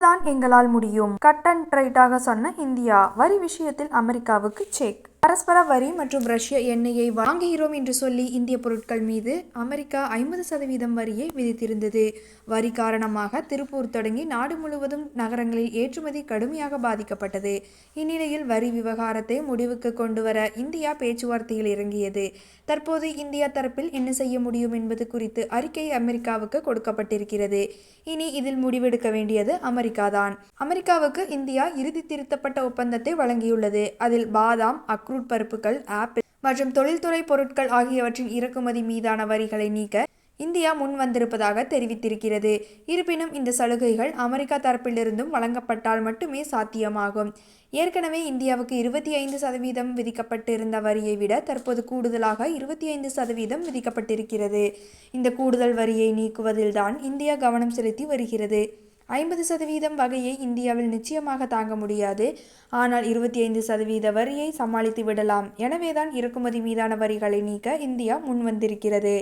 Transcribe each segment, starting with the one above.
தான் எங்களால் முடியும். கட் அண்ட் ரைட்டாக சொன்ன இந்தியா வரி விஷயத்தில் அமெரிக்காவுக்கு செக் பரஸ்பர வரி மற்றும் ரஷ்ய எண்ணெயை வாங்குகிறோம் என்று சொல்லி இந்திய பொருட்கள் மீது அமெரிக்கா ஐம்பது சதவீதம் வரியை விதித்திருந்தது. வரி காரணமாக திருப்பூர் தொடங்கி நாடு முழுவதும் நகரங்களில் ஏற்றுமதி கடுமையாக பாதிக்கப்பட்டது. இந்நிலையில் வரி விவகாரத்தை முடிவுக்கு கொண்டு வர இந்தியா பேச்சுவார்த்தையில் இறங்கியது. தற்போது இந்தியா தரப்பில் என்ன செய்ய முடியும் என்பது குறித்து அறிக்கை அமெரிக்காவுக்கு கொடுக்கப்பட்டிருக்கிறது. இனி இதில் முடிவெடுக்க வேண்டியது அமெரிக்காதான். அமெரிக்காவுக்கு இந்தியா இறுதி திருத்தப்பட்ட ஒப்பந்தத்தை வழங்கியுள்ளது. அதில் பாதாம் அக்ரூட் பருப்புகள் ஆப்பிள் மற்றும் தொழில்துறை பொருட்கள் ஆகியவற்றின் இறக்குமதி மீதான வரிகளை நீக்க இந்தியா முன் வந்திருப்பதாக தெரிவித்திருக்கிறது. இருப்பினும் இந்த சலுகைகள் அமெரிக்கா தரப்பிலிருந்தும் வழங்கப்பட்டால் மட்டுமே சாத்தியமாகும். ஏற்கனவே இந்தியாவுக்கு இருபத்தி ஐந்து சதவீதம் விதிக்கப்பட்டிருந்த வரியை விட தற்போது கூடுதலாக இருபத்தி ஐந்து சதவீதம் விதிக்கப்பட்டிருக்கிறது. இந்த கூடுதல் வரியை நீக்குவதில்தான் இந்தியா கவனம் செலுத்தி வருகிறது. ஐம்பது சதவீதம் வகையை இந்தியாவில் நிச்சயமாக தாங்க முடியாது. ஆனால் இருபத்தி ஐந்து சதவீத வரியை சமாளித்து விடலாம். எனவேதான் இறக்குமதி மீதான வரிகளை நீக்க இந்தியா முன்வந்திருக்கிறது.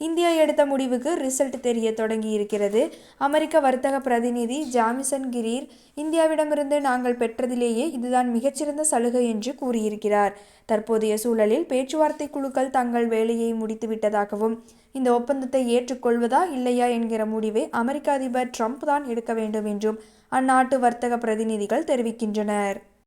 இந்தியா எடுத்த முடிவுக்கு ரிசல்ட் தெரிய தொடங்கி இருக்கிறது அமெரிக்க வர்த்தக பிரதிநிதி ஜாமிசன் கிரீர் இந்தியாவிடமிருந்து நாங்கள் பெற்றதிலேயே இதுதான் மிகச்சிறந்த சலுகை என்று கூறியிருக்கிறார். தற்போதைய சூழலில் பேச்சுவார்த்தை குழுக்கள் தங்கள் வேலையை முடித்துவிட்டதாகவும் இந்த ஒப்பந்தத்தை ஏற்றுக்கொள்வதா இல்லையா என்கிற முடிவை அமெரிக்க அதிபர் ட்ரம்ப் தான் எடுக்க வேண்டும் என்றும் அந்நாட்டு வர்த்தக பிரதிநிதிகள் தெரிவிக்கின்றனர்.